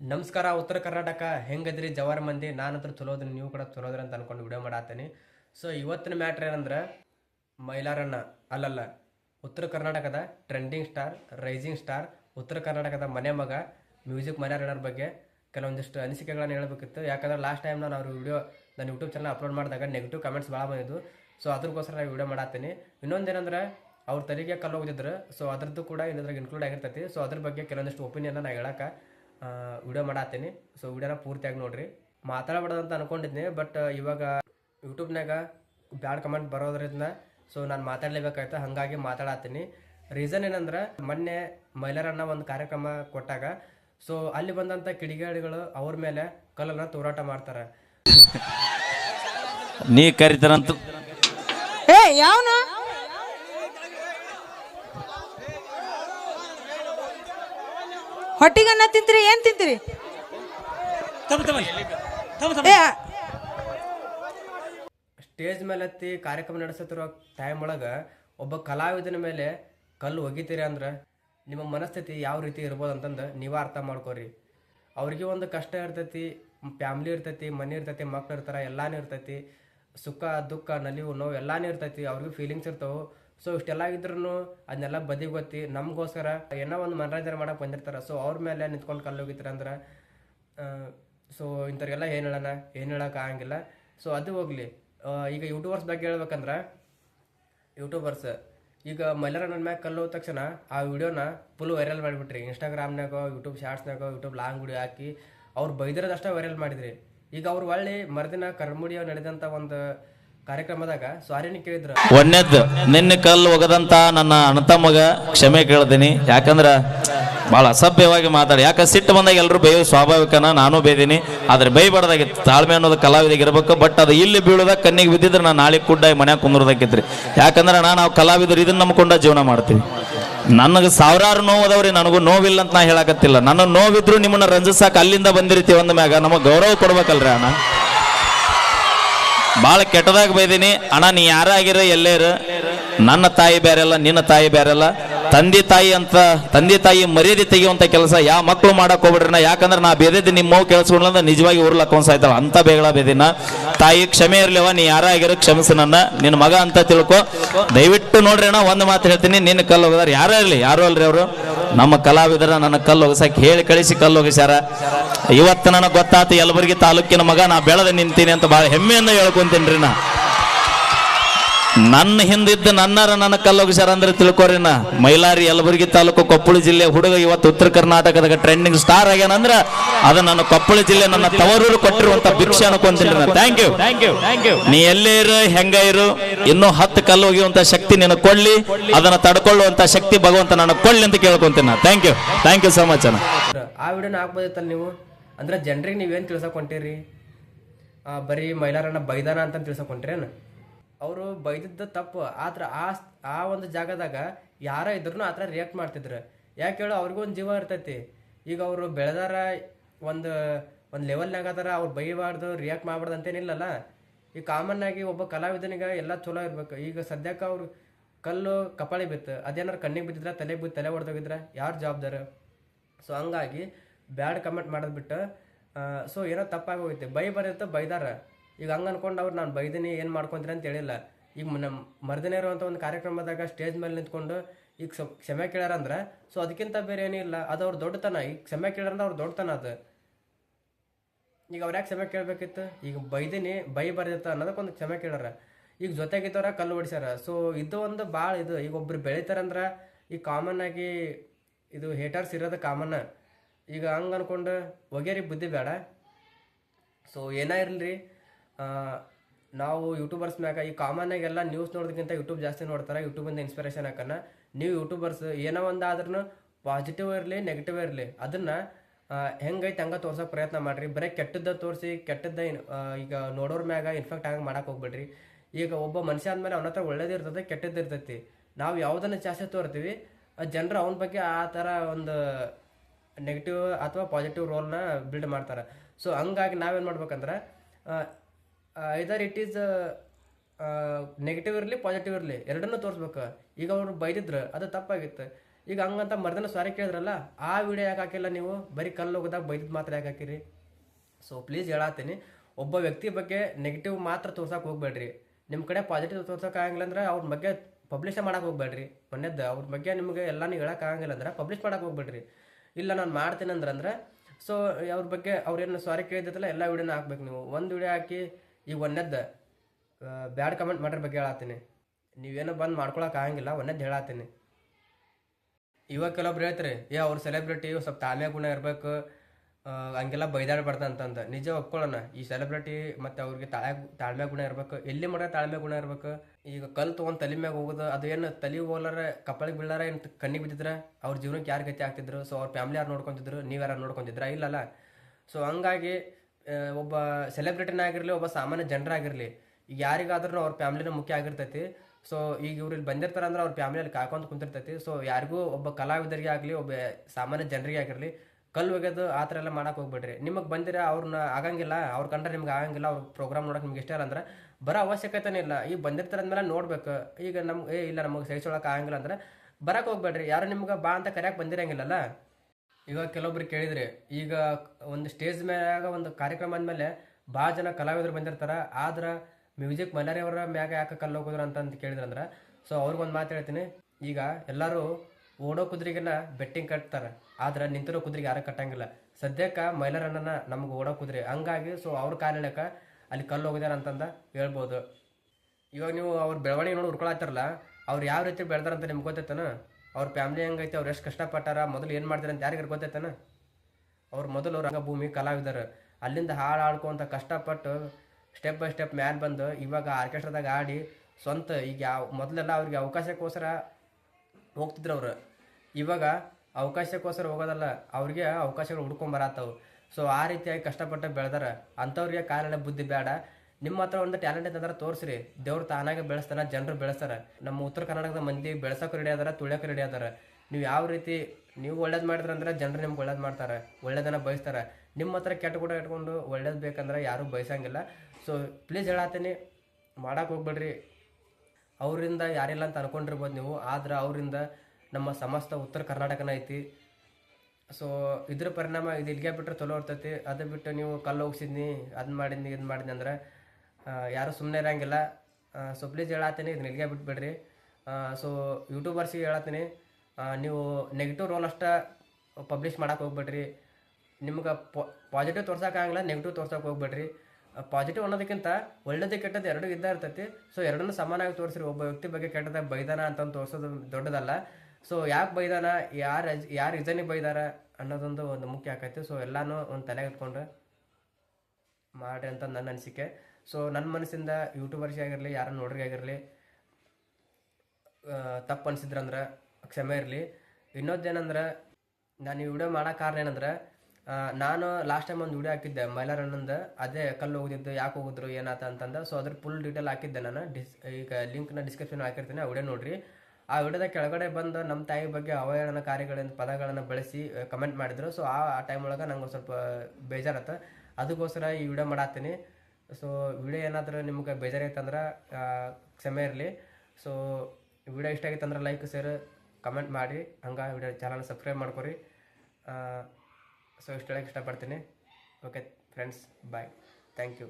ನಮಸ್ಕಾರ, ಉತ್ತರ ಕರ್ನಾಟಕ. ಹೆಂಗದ್ರಿ? ಜವಾರ್ ಮಂದಿ. ನಾನಂತರ ಚಲೋದ್ರಿ ನೀವು ಕೂಡ ಚಲೋದ್ರಿ ಅಂತ ಅನ್ಕೊಂಡು ವಿಡಿಯೋ ಮಾಡಾತೀನಿ ಸೊ ಇವತ್ತಿನ ಮ್ಯಾಟ್ರ್ ಏನಂದ್ರೆ, ಮೈಲಾರಣ್ಣ, ಅಲ್ಲಲ್ಲ, ಉತ್ತರ ಕರ್ನಾಟಕದ ಟ್ರೆಂಡಿಂಗ್ ಸ್ಟಾರ್ ರೈಸಿಂಗ್ ಸ್ಟಾರ್ ಉತ್ತರ ಕರ್ನಾಟಕದ ಮನೆ ಮಗ ಮ್ಯೂಸಿಕ್ ಮೈಲಾರಣ್ಣರ ಬಗ್ಗೆ ಕೆಲವೊಂದಿಷ್ಟು ಅನಿಸಿಕೆಗಳನ್ನು ಹೇಳಬೇಕಿತ್ತು. ಯಾಕಂದ್ರೆ ಲಾಸ್ಟ್ ಟೈಮ್ ನಾನು ಅವ್ರ ವಿಡಿಯೋ ನನ್ನ ಯೂಟ್ಯೂಬ್ ಚಾನಲ್ ಅಪ್ಲೋಡ್ ಮಾಡಿದಾಗ ನೆಗೆಟಿವ್ ಕಮೆಂಟ್ಸ್ ಭಾಳ ಬಂದಿದ್ದು. ಸೊ ಅದಕ್ಕೋಸ್ಕರ ನಾನು ವಿಡಿಯೋ ಮಾಡತ್ತೀನಿ. ಇನ್ನೊಂದೇನಂದ್ರೆ, ಅವ್ರ ತೆರಿಗೆ ಕಲ್ಲು ಹೋಗಿದ್ರು ಸೊ ಅದ್ರದ್ದು ಕೂಡ ಇನ್ಕ್ಲೂಡ್ ಆಗಿರ್ತೈತಿ. ಸೊ ಅದ್ರ ಬಗ್ಗೆ ಕೆಲವೊಂದಿಷ್ಟು ಒಪಿನಿಯನ್ನ ನಾನು ಹೇಳಕ್ಕೆ ವಿಡಿಯೋ ಮಾಡತ್ತೇನೆ ಸೊ ವಿಡಿಯೋನ ಪೂರ್ತಿಯಾಗಿ ನೋಡ್ರಿ. ಮಾತಾಡಬಾರ್ದು ಅಂತ ಅನ್ಕೊಂಡಿದ್ನಿ ಬಟ್ ಇವಾಗ ಯೂಟ್ಯೂಬ್ನಾಗ ಬ್ಯಾಡ್ ಕಮೆಂಟ್ ಬರೋದ್ರಿಂದ ಸೊ ನಾನು ಮಾತಾಡಲೇಬೇಕಾಯ್ತು. ಹಾಗಾಗಿ ಮಾತಾಡತ್ತೀನಿ ರೀಸನ್ ಏನಂದ್ರೆ ಮೊನ್ನೆ ಮಹಿಳೆಯರನ್ನ ಒಂದು ಕಾರ್ಯಕ್ರಮ ಕೊಟ್ಟಾಗ ಸೊ ಅಲ್ಲಿ ಬಂದಂಥ ಕಿಡಿಗೇಡಿಗಳು ಅವ್ರ ಮೇಲೆ ಕಲ್ಲನ್ನ ತೋರಾಟ ಮಾಡ್ತಾರೆ. ನೀ ಕರಿತಾರಂತ. ಏ ಯಾವನ? ಹೊಟ್ಟಿಗನ್ನ ತಿಂತೀರಿ ಏನ್ ತಿಂತೀರಿ? ಏ ಸ್ಟೇಜ್ ಮೇಲೆ ಹತ್ತಿ ಕಾರ್ಯಕ್ರಮ ನಡೆಸುತ್ತಿರೋ ಟೈಮ್ ಒಳಗೆ ಒಬ್ಬ ಕಲಾವಿದನ ಮೇಲೆ ಕಲ್ಲು ಒಗಿತೀರಿ ಅಂದ್ರೆ ನಿಮ್ಮ ಮನಸ್ಥಿತಿ ಯಾವ ರೀತಿ ಇರ್ಬೋದು ಅಂತಂದು ನೀವೇ ಅರ್ಥ ಮಾಡ್ಕೋರಿ. ಅವ್ರಿಗೆ ಒಂದು ಕಷ್ಟ ಇರ್ತೈತಿ ಫ್ಯಾಮ್ಲಿ ಇರ್ತೈತಿ ಮನೆ ಇರ್ತೈತಿ ಮಕ್ಳು ಇರ್ತಾರೆ ಎಲ್ಲಾನು ಇರ್ತೈತಿ. ಸುಖ ದುಃಖ ನಲಿವು ನೋವು ಎಲ್ಲಾನು ಇರ್ತೈತಿ. ಅವ್ರಿಗೂ ಫೀಲಿಂಗ್ಸ್ ಇರ್ತಾವೆ. ಸೊ ಇಷ್ಟೆಲ್ಲ ಇದ್ರೂ ಅದನ್ನೆಲ್ಲ ಬದಿಗೊತ್ತಿ ನಮಗೋಸ್ಕರ ಏನೋ ಒಂದು ಮನರಂಜನೆ ಮಾಡಕ್ಕೆ ಬಂದಿರ್ತಾರೆ. ಸೊ ಅವ್ರ ಮೇಲೆ ನಿಂತ್ಕೊಂಡು ಕಲ್ಲು ಹೋಗಿತ್ತಾರೆ ಅಂದ್ರೆ ಸೊ ಇಂಥವ್ರಿಗೆಲ್ಲ ಏನು ಹೇಳೋಣ? ಏನು ಹೇಳೋಕೆ ಆಗಂಗಿಲ್ಲ. ಸೊ ಅದು ಹೋಗಲಿ. ಈಗ ಯೂಟ್ಯೂಬರ್ಸ್ ಬಗ್ಗೆ ಹೇಳ್ಬೇಕಂದ್ರೆ ಯೂಟ್ಯೂಬರ್ಸ್ ಈಗ ಮೈಲಾರಣ್ಣನ ಮ್ಯಾಗ ಕಲ್ಲು ತಕ್ಷಣ ಆ ವಿಡಿಯೋನ ಫುಲ್ ವೈರಲ್ ಮಾಡಿಬಿಟ್ರಿ. ಇನ್ಸ್ಟಾಗ್ರಾಮ್ನಾಗ ಯೂಟ್ಯೂಬ್ ಶಾರ್ಟ್ಸ್ನಾಗ ಯೂಟ್ಯೂಬ್ ಲಾಂಗ್ ವಿಡಿಯೋ ಹಾಕಿ ಅವ್ರು ಬೈದಿರೋದಷ್ಟೇ ವೈರಲ್ ಮಾಡಿದ್ರಿ. ಈಗ ಅವ್ರು ಒಳ್ಳೆ ಮರುದಿನ ಕರ್ಮುಡಿಯೋ ನಡೆದಂಥ ಒಂದು ಕಾರ್ಯಕ್ರಮದಾಗ ಸಾರಿನ ಕೇಳಿದ್ರು. ಕಲ್ಲು ಒಗದಂತ ನನ್ನ ಅಣ್ಣತಮ್ಮಗ ಕ್ಷಮೆ ಕೇಳ್ತೀನಿ. ಯಾಕಂದ್ರ ಭಾಳ ಅಸಭ್ಯವಾಗಿ ಮಾತಾಡಿ. ಯಾಕ ಸಿಟ್ಟು ಬಂದಾಗ ಎಲ್ಲರೂ ಬೇಯೋ ಸ್ವಾಭಾವಿಕನ ನಾನು ಬೈದೀನಿ. ಆದ್ರೆ ಬೈಬಾರ್ದಾಗಿತ್ತು ತಾಳ್ಮೆ ಅನ್ನೋದು ಕಲಾವಿದಿಗೆ ಇರಬೇಕು. ಬಟ್ ಅದು ಇಲ್ಲಿ ಬೀಳೋದಾಗ ಕಣ್ಣಿಗೆ ಬಿದ್ದಿದ್ರೆ ನಾನು ನಾಳೆ ಕುಡ್ಡಾಗಿ ಮನ್ಯಾಗ ಕುಂದ್ರದಾಕಿತ್ರಿ ಯಾಕಂದ್ರೆ ನಾನು ನಾವು ಕಲಾವಿದರು ಇದನ್ನ ನಮ್ಕೊಂಡ ಜೀವನ ಮಾಡ್ತೀವಿ. ನನಗೆ ಸಾವಿರಾರು ನೋವದವ್ರಿ, ನನಗೂ ನೋವಿಲ್ಲ ಅಂತ ನಾ ಹೇಳಕತ್ತಿಲ್ಲ. ನನ್ನ ನೋವಿದ್ರು ನಿಮ್ಮನ್ನ ರಂಜಿಸಾಕ ಅಲ್ಲಿಂದ ಬಂದಿರ್ತೀವಿ ಅಂದ ಮ್ಯಾಗ ನಮಗೆ ಗೌರವ ಕೊಡ್ಬೇಕಲ್ರಿ ಅಣ್ಣ. ಭಾಳ ಕೆಟ್ಟದಾಗ ಬೈದೀನಿ. ಅಣ್ಣ, ನೀ ಯಾರಾಗಿರ ಎಲ್ಲೇ ಇರು ನನ್ನ ತಾಯಿ ಬೇರೆಲ್ಲ ನಿನ್ನ ತಾಯಿ ಬೇರೆಲ್ಲ ತಂದೆ ತಾಯಿ ಅಂತ, ತಂದೆ ತಾಯಿ ಮರ್ಯಾದೆ ತೆಗೆಯುವಂತ ಕೆಲಸ ಯಾವ ಮಕ್ಕಳು ಮಾಡಕ್ ನಾ? ಯಾಕಂದ್ರೆ ನಾ ಬೇದಿದ್ದು ನಿಮ್ಮ ಮಗು ಅಂದ್ರೆ ನಿಜವಾಗಿ ಊರ್ಲಕ್ಕ ಅನ್ಸಾಯ್ತಲ್ಲ ಅಂತ ಬೇಗಳ ಬೇದಿನ. ತಾಯಿ, ಕ್ಷಮೆ ಇರ್ಲಿವ, ನೀ ಯಾರಾಗಿರೋ ಕ್ಷಮಿಸು ನನ್ನ. ನಿನ್ನ ಮಗ ಅಂತ ತಿಳ್ಕೊ. ದಯವಿಟ್ಟು ನೋಡ್ರಿ ಅಣ್ಣ, ಒಂದು ಮಾತು ಹೇಳ್ತೀನಿ. ನಿನ್ನ ಕಲ್ಲು ಹೋಗದಾರ ಯಾರೇ ಇರಲಿ? ಯಾರು ಅಲ್ರಿ ಅವರು? ನಮ್ಮ ಕಲಾವಿದರ ನನ್ನ ಕಲ್ಲು ಹೋಗಸಕ್ಕೆ ಹೇಳಿ ಕಳಿಸಿ, ಕಲ್ಲು ಹೋಗಿಸ್ಯಾರ ಇವತ್ತು ನನಗೆ ಗೊತ್ತಾತು ಯಲಬುರ್ಗಿ ತಾಲೂಕಿನ ಮಗ ನಾ ಬೆಳೆದ ನಿಂತೀನಿ ಅಂತ ಭಾಳ ಹೆಮ್ಮೆಯನ್ನು ಹೇಳ್ಕೊಂತೀನಿ ನಾ. ನನ್ನ ಹಿಂದಿದ್ದ ನನ್ನರ ನನ್ನ ಕಲ್ಲೋಗಿಸ್ಯಾರ ಅಂದ್ರೆ ತಿಳ್ಕೊರಿ ನಾ. ಮೈಲಾರಿ ಯಲಬುರ್ಗಿ ತಾಲೂಕು ಕೊಪ್ಪಳ ಜಿಲ್ಲೆ ಹುಡುಗ ಇವತ್ತು ಉತ್ತರ ಕರ್ನಾಟಕದಾಗ ಟ್ರೆಂಡಿಂಗ್ ಸ್ಟಾರ್ ಆಗ್ಯಾನಂದ್ರ ಅದ ನನ್ನ ಕೊಪ್ಪಳ ಜಿಲ್ಲೆ ನನ್ನ ತವರೂರು ಕೊಟ್ಟಿರುವಂತ ಭಿಕ್ಷೆ ಅನ್ಕೊಂತೀನಿ ನಾ. Thank you thank you thank you ನೀ ಎಲ್ಲೇ ಇರು ಹೆಂಗ ಇರು ಇನ್ನೂ ಹತ್ತು ಕಲ್ಲು ಒಗೆಯುವಂತ ಶಕ್ತಿ ನಿನಗೆ ಕೊಳ್ಳಿ ಅದನ್ನ ತಡ್ಕೊಳ್ಳುವಂತ ಶಕ್ತಿ ಭಗವಂತ ನನ್ನ ಕೊಳ್ಳಿ ಅಂತ ಕೇಳ್ಕೊಂತೀನಿ thank you thank you so much ಅಣ್ಣ. ಆ ವಿಡಿಯೋನ ಹಾಕ್ಬೋದಿತ್ತಲ್ಲ ನೀವು? ಅಂದ್ರೆ ಜನರಿಗೆ ನೀವೇನು ತಿಳ್ಸಕ್ ಹೊಂಟಿರಿ? ಬರೀ ಮೈಲಾರಣ್ಣ ಬೈದಾನ ಅಂತ ತಿಳ್ಸಕ್ ಹೊಂಟ್ರೇನು? ಅವರು ಬೈದಿದ್ದ ತಪ್ಪು. ಆದ್ರೆ ಆ ಆ ಒಂದು ಜಾಗದಾಗ ಯಾರ ಇದ್ರೂ ಆ ಥರ ರಿಯಾಕ್ಟ್ ಮಾಡ್ತಿದ್ರು. ಯಾಕೆ ಹೇಳು, ಅವ್ರಿಗೂ ಒಂದು ಜೀವ ಇರ್ತೈತಿ. ಈಗ ಅವರು ಬೆಳೆದಾರ ಒಂದು ಒಂದು ಲೆವೆಲ್ನಾಗ ಅದಾರ, ಅವ್ರು ಬೈಬಾರ್ದು ರಿಯಾಕ್ಟ್ ಮಾಡ್ಬಾರ್ದು ಅಂತೇನಿಲ್ಲಲ್ಲ ಈಗ ಕಾಮನ್ ಆಗಿ ಒಬ್ಬ ಕಲಾವಿದನಿಗೆ ಎಲ್ಲ ಚಲೋ ಇರ್ಬೇಕು. ಈಗ ಸದ್ಯಕ್ಕೆ ಅವ್ರು ಕಲ್ಲು ಕಪಾಳಿ ಬಿತ್ತು. ಅದೇನಾರು ಕಣ್ಣಿಗೆ ಬಿದ್ದಿದ್ರೆ ತಲೆ ಬಿದ್ದು, ತಲೆ ಹೊಡೆದೋಗಿದ್ರೆ ಯಾರು ಜವಾಬ್ದಾರ? ಸೊ ಹಂಗಾಗಿ ಬ್ಯಾಡ್ ಕಮೆಂಟ್ ಮಾಡೋದು ಬಿಟ್ಟು ಸೊ ಏನೋ ತಪ್ಪಾಗಿ ಹೋಗುತ್ತೆ ಬೈ ಬರುತ್ತೆ ಬೈದಾರ. ಈಗ ಹಂಗೆ ಅನ್ಕೊಂಡು ಅವ್ರು ನಾನು ಬೈದೀನಿ, ಏನು ಮಾಡ್ಕೊಂತೀರಿ ಅಂತ ಹೇಳಿಲ್ಲ. ಈಗ ನಮ್ಮ ಮರ್ದಿನ ಇರುವಂಥ ಒಂದು ಕಾರ್ಯಕ್ರಮದಾಗ ಸ್ಟೇಜ್ ಮೇಲೆ ನಿಂತ್ಕೊಂಡು ಈಗ ಸ ಕ್ಷಮೆ ಕೇಳ್ಯಾರಂದ್ರೆ ಸೊ ಅದಕ್ಕಿಂತ ಬೇರೆ ಏನಿಲ್ಲ ಅದು ಅವ್ರು ದೊಡ್ಡತನ. ಈಗ ಕ್ಷಮೆ ಕೇಳ್ಯಾರಂದ್ರೆ ಅವ್ರು ದೊಡ್ಡತನ ಅದು. ಈಗ ಅವ್ರು ಯಾಕೆ ಕ್ಷಮೆ ಕೇಳಬೇಕಿತ್ತು? ಈಗ ಬೈದೀನಿ, ಬೈ ಬರ್ದಿತ್ತ ಅನ್ನೋದಕ್ಕೊಂದು ಕ್ಷಮೆ ಕೇಳಾರ ಈಗ ಜೊತೆಗಿದ್ದವ್ರ ಕಲ್ಲು ಹೊಡಿಸ್ಯಾರ. ಸೊ ಇದು ಒಂದು ಭಾಳ ಇದು. ಈಗ ಒಬ್ರು ಬೆಳಿತಾರಂದ್ರೆ ಈಗ ಕಾಮನ್ ಆಗಿ ಇದು ಹೇಟರ್ಸ್ ಇರೋದು ಕಾಮನ್ ಈಗ ಹಂಗೆ ಅನ್ಕೊಂಡು ಒಗೇರಿ ಬುದ್ಧಿ ಬೇಡ ಸೊ ಏನೇ ಇರಲಿ ನಾವು ಯೂಟ್ಯೂಬರ್ಸ್ ಮ್ಯಾಗ ಈ ಕಾಮನ್ ಆಗೆಲ್ಲ ನ್ಯೂಸ್ ನೋಡೋದಕ್ಕಿಂತ ಯೂಟ್ಯೂಬ್ ಜಾಸ್ತಿ ನೋಡ್ತಾರೆ ಯೂಟ್ಯೂಬಿಂದ ಇನ್ಸ್ಪಿರೇಷನ್ ಹಾಕೋಣ ನೀವು ಯೂಟ್ಯೂಬರ್ಸ್ ಏನೋ ಒಂದು ಆದ್ರೂ ಪಾಸಿಟಿವ್ ಇರಲಿ ನೆಗೆಟಿವ್ ಇರಲಿ, ಅದನ್ನು ಹೆಂಗೈತೆ ಹಂಗೆ ತೋರ್ಸೋಕೆ ಪ್ರಯತ್ನ ಮಾಡಿರಿ. ಬರೀ ಕೆಟ್ಟದ್ದ ತೋರಿಸಿ, ಕೆಟ್ಟದ್ದ ಈಗ ನೋಡೋರ ಮ್ಯಾಗ ಇನ್ಫೆಕ್ಟ್ ಆಗಂಗೆ ಮಾಡೋಕೆ ಹೋಗ್ಬೇಡ್ರಿ. ಈಗ ಒಬ್ಬ ಮನುಷ್ಯ ಆದಮೇಲೆ ಅವನ ಹತ್ರ ಒಳ್ಳೇದು ಇರ್ತದೆ ಕೆಟ್ಟದ್ದು ಇರ್ತೈತಿ. ನಾವು ಯಾವುದನ್ನು ಜಾಸ್ತಿ ತೋರ್ತೀವಿ ಜನರು ಅವನ ಬಗ್ಗೆ ಆ ಥರ ಒಂದು ನೆಗೆಟಿವ್ ಅಥವಾ ಪಾಸಿಟಿವ್ ರೋಲ್ನ ಬಿಲ್ಡ್ ಮಾಡ್ತಾರೆ. ಸೊ ಹಂಗಾಗಿ ನಾವೇನು ಮಾಡ್ಬೇಕಂದ್ರೆ ಐದರ್ ಇಟ್ ಈಸ್ ನೆಗೆಟಿವ್ ಇರಲಿ ಪಾಸಿಟಿವ್ ಇರಲಿ, ಎರಡನ್ನೂ ತೋರಿಸ್ಬೇಕು. ಈಗ ಅವರು ಬೈದಿದ್ರು, ಅದು ತಪ್ಪಾಗಿತ್ತು. ಈಗ ಹಂಗಂತ ಮರ್ದನ ಸಾರಿ ಕೇಳಿದ್ರಲ್ಲ, ಆ ವಿಡಿಯೋ ಯಾಕೆ ಹಾಕಿಲ್ಲ ನೀವು? ಬರೀ ಕಲ್ಲು ಹೋಗೋದಾಗ ಬೈದಿದ್ದು ಮಾತ್ರ ಯಾಕೆ ಹಾಕಿರಿ? ಸೊ ಪ್ಲೀಸ್ ಹೇಳತ್ತೀನಿ ಒಬ್ಬ ವ್ಯಕ್ತಿ ಬಗ್ಗೆ ನೆಗೆಟಿವ್ ಮಾತ್ರ ತೋರ್ಸೋಕೆ ಹೋಗ್ಬೇಡ್ರಿ. ನಿಮ್ಮ ಕಡೆ ಪಾಸಿಟಿವ್ ತೋರ್ಸೋಕೆ ಆಗಂಗಿಲ್ಲ ಅಂದ್ರೆ ಅವ್ರ ಬಗ್ಗೆ ಪಬ್ಲಿಷೇ ಮಾಡೋಕೆ ಹೋಗ್ಬೇಡ್ರಿ. ಮೊನ್ನೆದ್ದು ಅವ್ರ ಬಗ್ಗೆ ನಿಮಗೆ ಎಲ್ಲಾನು ಹೇಳೋಕ್ಕಾಗಂಗಿಲ್ಲ ಅಂದ್ರೆ ಪಬ್ಲಿಷ್ ಮಾಡೋಕೆ ಹೋಗ್ಬೇಡ್ರಿ. ಇಲ್ಲ ನಾನು ಮಾಡ್ತೇನೆ ಅಂದ್ರೆ ಅಂದ್ರೆ ಸೊ ಅವ್ರ ಬಗ್ಗೆ ಅವ್ರೇನು ಸಾರಿ ಕೇಳಿದ್ದಲ್ಲ ಎಲ್ಲ ವಿಡಿಯೋನ ಹಾಕ್ಬೇಕು ನೀವು. ಒಂದು ವಿಡಿಯೋ ಹಾಕಿ ಈಗ ಒಂದದ್ದು ಬ್ಯಾಡ್ ಕಮೆಂಟ್ ಮಾಡ್ರ ಬಗ್ಗೆ ಹೇಳತ್ತೀನಿ ನೀವೇನೋ ಬಂದು ಮಾಡ್ಕೊಳಕ್ಕೆ ಆಗಂಗಿಲ್ಲ ಒಂದೇದ್ದು ಹೇಳತ್ತೀನಿ ಇವಾಗ ಕೆಲವೊಬ್ರು ಹೇಳ್ತಾರೆ, ಏ, ಅವ್ರ ಸೆಲೆಬ್ರಿಟಿ ಸ್ವಲ್ಪ ತಾಳ್ಮೆ ಗುಣ ಇರ್ಬೇಕು ಹಂಗೆಲ್ಲ ಬೈದಾಡ್ಬಾರ್ದು ಅಂತಂದ. ನಿಜ ಒಪ್ಕೊಳ್ಳೋಣ ಈ ಸೆಲೆಬ್ರಿಟಿ ಮತ್ತೆ ಅವ್ರಿಗೆ ತಾಳೆ ತಾಳ್ಮೆ ಗುಣ ಇರ್ಬೇಕು. ಎಲ್ಲಿ ಮಾಡ್ರೆ ತಾಳ್ಮೆ ಗುಣ ಇರ್ಬೇಕು. ಈಗ ಕಲ್ ತೊಗೊಂಡು ತಲೆ ಮ್ಯಾಗ ಹೋಗೋದು, ಅದು ಏನು ತಲೆ ಹೋಗ್ಲಾರ ಕಪ್ಪಳಿಗೆ ಬೀಳಾರ ಏನು ಕಣ್ಣಿಗೆ ಬಿದ್ದಿದ್ರ? ಅವ್ರ ಜೀವನಕ್ಕೆ ಯಾರು ಗತಿ ಆಗ್ತಿದ್ರು? ಸೊ ಅವ್ರ ಫ್ಯಾಮಿಲಿ ಯಾರು ನೋಡ್ಕೊಂತಿದ್ರು? ನೀವು ಯಾರು ನೋಡ್ಕೊಂತಿದ್ರ? ಇಲ್ಲಲ್ಲ. ಸೊ ಹಂಗಾಗಿ ಒಬ್ಬ ಸೆಲೆಬ್ರಿಟಿನ ಆಗಿರ್ಲಿ ಒಬ್ಬ ಸಾಮಾನ್ಯ ಜನರಾಗಿರಲಿ, ಈಗ ಯಾರಿಗಾದ್ರೂ ಅವ್ರ ಫ್ಯಾಮಿಲಿನ ಮುಖ್ಯ ಆಗಿರ್ತೈತಿ. ಸೊ ಈಗ ಇವ್ರು ಇಲ್ಲಿ ಬಂದಿರ್ತಾರ ಅಂದ್ರೆ ಅವ್ರ ಫ್ಯಾಮಿಲಿಯಲ್ಲಿ ಕುಂತಿರ್ತೈತಿ. ಸೊ ಯಾರಿಗೂ ಒಬ್ಬ ಕಲಾವಿದರಿಗೆ ಆಗಲಿ ಒಬ್ಬ ಸಾಮಾನ್ಯ ಜನರಿಗೆ ಆಗಿರಲಿ ಕಲ್ಲು ಒಗೆದು ಆ ಥರ ಎಲ್ಲ ಮಾಡಕ್ಕೆ ಹೋಗ್ಬೇಡ್ರಿ. ನಿಮಗೆ ಬಂದಿರ ಅವ್ರನ್ನ ಆಗಂಗಿಲ್ಲ, ಅವ್ರ ಕಂಡ್ರೆ ನಿಮ್ಗೆ ಆಗಂಗಿಲ್ಲ, ಅವ್ರ ಪ್ರೋಗ್ರಾಮ್ ನೋಡೋಕೆ ನಿಮ್ಗೆ ಇಷ್ಟ ಅಂದ್ರೆ ಬರೋ ಅವಶ್ಯಕತೆನೇ ಇಲ್ಲ. ಈಗ ಬಂದಿರ್ತಾರ ಅಂದ್ಮೇಲೆ ನೋಡ್ಬೇಕು. ಈಗ ನಮ್ಗೆ ಏ ಇಲ್ಲ ನಮಗೆ ಸಹಿಸೋಳಕ್ಕೆ ಆಗಂಗಿಲ್ಲ ಅಂದ್ರೆ ಬರಕ್ಕೆ ಹೋಗ್ಬೇಡ್ರಿ. ಯಾರು ನಿಮ್ಗೆ ಬಾ ಅಂತ ಕರೆಯಕ್ಕೆ ಬಂದಿರಂಗಿಲ್ಲಲ್ಲ? ಈಗ ಕೆಲವೊಬ್ರು ಕೇಳಿದ್ರಿ, ಈಗ ಒಂದು ಸ್ಟೇಜ್ ಮ್ಯಾಗ ಒಂದು ಕಾರ್ಯಕ್ರಮ ಅಂದಮೇಲೆ ಭಾಳ ಜನ ಕಲಾವಿದರು ಬಂದಿರ್ತಾರೆ. ಆದ್ರೆ ಮ್ಯೂಸಿಕ್ ಮಲ್ಲಾರಿ ಅವರ ಮ್ಯಾಗ ಯಾಕೆ ಕಲ್ಲು ಹೋಗೋದ್ರ ಅಂತ ಕೇಳಿದ್ರಂದ್ರೆ ಕೇಳಿದ್ರಂದ್ರ, ಸೊ ಅವ್ರಿಗೊಂದು ಮಾತು ಹೇಳ್ತೀನಿ. ಈಗ ಎಲ್ಲರೂ ಓಡೋ ಕುದುರೆಗೆನ ಬೆಟ್ಟಿಂಗ್ ಕಟ್ತಾರೆ. ಆದ್ರೆ ನಿಂತಿರೋ ಕುದುರೆಗೆ ಯಾರು ಕಟ್ಟಂಗಿಲ್ಲ. ಸದ್ಯಕ್ಕೆ ಮೈಲಾರಣ್ಣನ ನಮ್ಗೆ ಓಡೋ ಕುದುರೆ. ಹಂಗಾಗಿ ಸೊ ಅವ್ರ ಕಾಲಿಳಕ ಅಲ್ಲಿ ಕಲ್ಲು ಹೋಗಿದಾರ ಅಂತಂದ ಹೇಳ್ಬೋದು. ಇವಾಗ ನೀವು ಅವ್ರ ಬೆಳವಣಿಗೆ ನೋಡಿ ಹುಡ್ಕೊಳತ್ತಾರಲ್ಲ ಅವ್ರು ಯಾವ ರೀತಿ ಬೆಳೆದಾರಂತ ನಿಮ್ಗೆ ಗೊತ್ತೈತನ? ಅವ್ರ ಫ್ಯಾಮಿಲಿ ಹೆಂಗೈತೆ, ಅವ್ರು ಎಷ್ಟು ಕಷ್ಟಪಟ್ಟಾರ, ಮೊದಲು ಏನು ಮಾಡ್ತಾರೆ ಅಂತ ಯಾರಿಗಾರು ಗೊತ್ತೈತನ? ಅವ್ರು ಮೊದಲು ರಂಗಭೂಮಿ, ಕಲಾವಿದರು. ಅಲ್ಲಿಂದ ಹಾಳು ಹಾಡ್ಕೊಂತ ಕಷ್ಟಪಟ್ಟು ಸ್ಟೆಪ್ ಬೈ ಸ್ಟೆಪ್ ಮ್ಯಾಲೆ ಬಂದು ಇವಾಗ ಆರ್ಕೆಸ್ಟ್ರಾದಾಗ ಆಡಿ ಸ್ವಂತ ಈಗ ಯಾವ, ಮೊದಲೆಲ್ಲ ಅವ್ರಿಗೆ ಅವಕಾಶಕ್ಕೋಸ್ಕರ ಹೋಗ್ತಿದ್ರು ಅವ್ರು. ಇವಾಗ ಅವಕಾಶಕ್ಕೋಸ್ಕರ ಹೋಗೋದಲ್ಲ, ಅವ್ರಿಗೆ ಅವಕಾಶಗಳು ಹುಡ್ಕೊಂಬರತ್ತವು ಸೊ ಆ ರೀತಿಯಾಗಿ ಕಷ್ಟಪಟ್ಟು ಬೆಳೆದಾರ. ಅಂಥವ್ರಿಗೆ ಕಾರಣ ಬುದ್ಧಿ ಬೇಡ. ನಿಮ್ಮ ಹತ್ರ ಒಂದು ಟ್ಯಾಲೆಂಟ್ ಐತಂದ್ರೆ ತೋರಿಸ್ರಿ. ದೇವ್ರು ತಾನಾಗೆ ಬೆಳೆಸ್ತಾನೆ, ಜನರು ಬೆಳೆಸ್ತಾರೆ. ನಮ್ಮ ಉತ್ತರ ಕರ್ನಾಟಕದ ಮಂದಿ ಬೆಳೆಸೋಕೆ ರೆಡಿ ಅದಾರ, ತುಳಿಯೋಕೆ ರೆಡಿ ಅದಾರ. ನೀವು ಯಾವ ರೀತಿ, ನೀವು ಒಳ್ಳೇದು ಮಾಡಿದ್ರೆ ಅಂದ್ರೆ ಜನರು ನಿಮ್ಗೆ ಒಳ್ಳೇದು ಮಾಡ್ತಾರೆ, ಒಳ್ಳೇದನ್ನ ಬಯಸ್ತಾರೆ. ನಿಮ್ಮ ಹತ್ರ ಕೆಟ್ಟ ಕೂಡ ಇಟ್ಕೊಂಡು ಒಳ್ಳೇದು ಬೇಕಂದ್ರೆ ಯಾರೂ ಬಯಸಂಗಿಲ್ಲ. ಸೊ ಪ್ಲೀಸ್ ಹೇಳತ್ತೀನಿ, ಮಾಡೋಕೆ ಹೋಗ್ಬೇಡ್ರಿ. ಅವರಿಂದ ಯಾರಿಲ್ಲ ಅಂತ ಅನ್ಕೊಂಡಿರ್ಬೋದು ನೀವು, ಆದ್ರೆ ಅವರಿಂದ ನಮ್ಮ ಸಮಸ್ತ ಉತ್ತರ ಕರ್ನಾಟಕನ ಐತಿ. ಸೊ ಇದ್ರ ಪರಿಣಾಮ ಇದು ಇಲ್ಲಿಗೆ ಬಿಟ್ಟರೆ ಚಲೋ ಇರ್ತೈತಿ. ಅದು ಬಿಟ್ಟು ನೀವು ಕಲ್ಲು ಹೋಗ್ಸಿದ್ನಿ, ಅದ್ ಮಾಡಿದ್ನಿ, ಇದು ಮಾಡಿದ್ನಿ ಅಂದ್ರೆ ಯಾರು ಸುಮ್ಮನೆ ಇರಂಗಿಲ್ಲ. ಸೊ ಪ್ಲೀಸ್ ಹೇಳತ್ತೀನಿ ಇದನ್ನ ಇಲ್ಲಿಗೆ ಬಿಟ್ಬಿಡ್ರಿ ಸೊ ಯೂಟ್ಯೂಬರ್ಸಿಗೆ ಹೇಳತ್ತೀನಿ ನೀವು ನೆಗೆಟಿವ್ ರೋಲ್ ಅಷ್ಟೇ ಪಬ್ಲಿಷ್ ಮಾಡೋಕೆ ಹೋಗ್ಬೇಡ್ರಿ. ನಿಮ್ಗೆ ಪಾಸಿಟಿವ್ ತೋರ್ಸೋಕ್ಕಾಗಲ್ಲ ನೆಗೆಟಿವ್ ತೋರ್ಸೋಕೆ ಹೋಗ್ಬೇಡ್ರಿ. ಪಾಸಿಟಿವ್ ಅನ್ನೋದಕ್ಕಿಂತ ಒಳ್ಳೇದು ಕೆಟ್ಟದ್ದು ಎರಡೂ ಇದ್ದ ಇರ್ತೈತಿ. ಸೊ ಎರಡನ್ನೂ ಸಮಾನಾಗಿ ತೋರಿಸ್ರಿ. ಒಬ್ಬ ವ್ಯಕ್ತಿ ಬಗ್ಗೆ ಕೆಟ್ಟದ ಬೈದಾನ ಅಂತ ತೋರಿಸೋದು ದೊಡ್ಡದಲ್ಲ. ಸೊ ಯಾಕೆ ಬೈದಾನ? ಯಾರು ಯಾರು ರೀಸನಿಗೆ ಬೈದಾರ ಅನ್ನೋದೊಂದು ಒಂದು ಮುಖ್ಯ ಆಕೈತಿ. ಸೊ ಎಲ್ಲಾನು ಒಂದು ತಲೆಗೆ ಇಟ್ಕೊಂಡು ಮಾಡ್ರಿ ಅಂತ ನನ್ನ ಅನಿಸಿಕೆ. ಸೊ ನನ್ನ ಮನಸ್ಸಿಂದ ಯೂಟ್ಯೂಬರ್ಸ್ ಆಗಿರಲಿ ಯಾರು ನೋಡ್ರಿ ಆಗಿರಲಿ ತಪ್ಪು ಅನಿಸಿದ್ರಂದ್ರೆ ಕ್ಷಮೆ ಇರಲಿ. ಇನ್ನೊಂದೇನಂದ್ರೆ, ನಾನು ಈ ವಿಡಿಯೋ ಮಾಡೋ ಕಾರಣ ಏನಂದ್ರೆ ನಾನು ಲಾಸ್ಟ್ ಟೈಮ್ ಒಂದು ವಿಡಿಯೋ ಹಾಕಿದ್ದೆ ಮೈಲಾರಣ್ಣಂದ ಅದೇ ಕಲ್ಲು ಹೋಗಿದ್ದು ಯಾಕೆ ಹೋಗಿದ್ರು, ಏನಾತ ಅಂತಂದ. ಸೊ ಅದ್ರ ಫುಲ್ ಡೀಟೇಲ್ ಹಾಕಿದ್ದೆ ನಾನು. ಡಿಸ್ ಈಗ ಲಿಂಕ್ನ ಡಿಸ್ಕ್ರಿಪ್ಷನ್ ಹಾಕಿರ್ತೀನಿ, ಆ ವಿಡಿಯೋ ನೋಡ್ರಿ. ಆ ವಿಡಿಯೋದ ಕೆಳಗಡೆ ಬಂದು ನಮ್ಮ ತಾಯಿ ಬಗ್ಗೆ ಅವಹೇಳನಕಾರಿಗಳಿಂದ ಪದಗಳನ್ನು ಬಳಸಿ ಕಮೆಂಟ್ ಮಾಡಿದ್ರು. ಸೊ ಆ ಟೈಮ್ ಒಳಗೆ ನಂಗೆ ಸ್ವಲ್ಪ ಬೇಜಾರತ್ತ ಅದಕ್ಕೋಸ್ಕರ ಈ ವಿಡಿಯೋ ಮಾಡತ್ತೀನಿ. ಸೊ ವಿಡಿಯೋ ಏನಾದರೂ ನಿಮ್ಗೆ ಬೇಜಾರಾಯ್ತಂದ್ರೆ ಕ್ಷಮೆ ಇರಲಿ. ಸೊ ವಿಡಿಯೋ ಇಷ್ಟ ಆಗಿತ್ತಂದ್ರೆ ಲೈಕ್ ಶೇರ್ ಕಮೆಂಟ್ ಮಾಡಿ. ಹಂಗೆ ವಿಡಿಯೋ ಚಾನಲ್ ಸಬ್ಸ್ಕ್ರೈಬ್ ಮಾಡ್ಕೊರಿ. ಸೊ ಇಷ್ಟು ಹೇಳಕ್ಕೆ ಇಷ್ಟಪಡ್ತೀನಿ. Okay friends bye thank you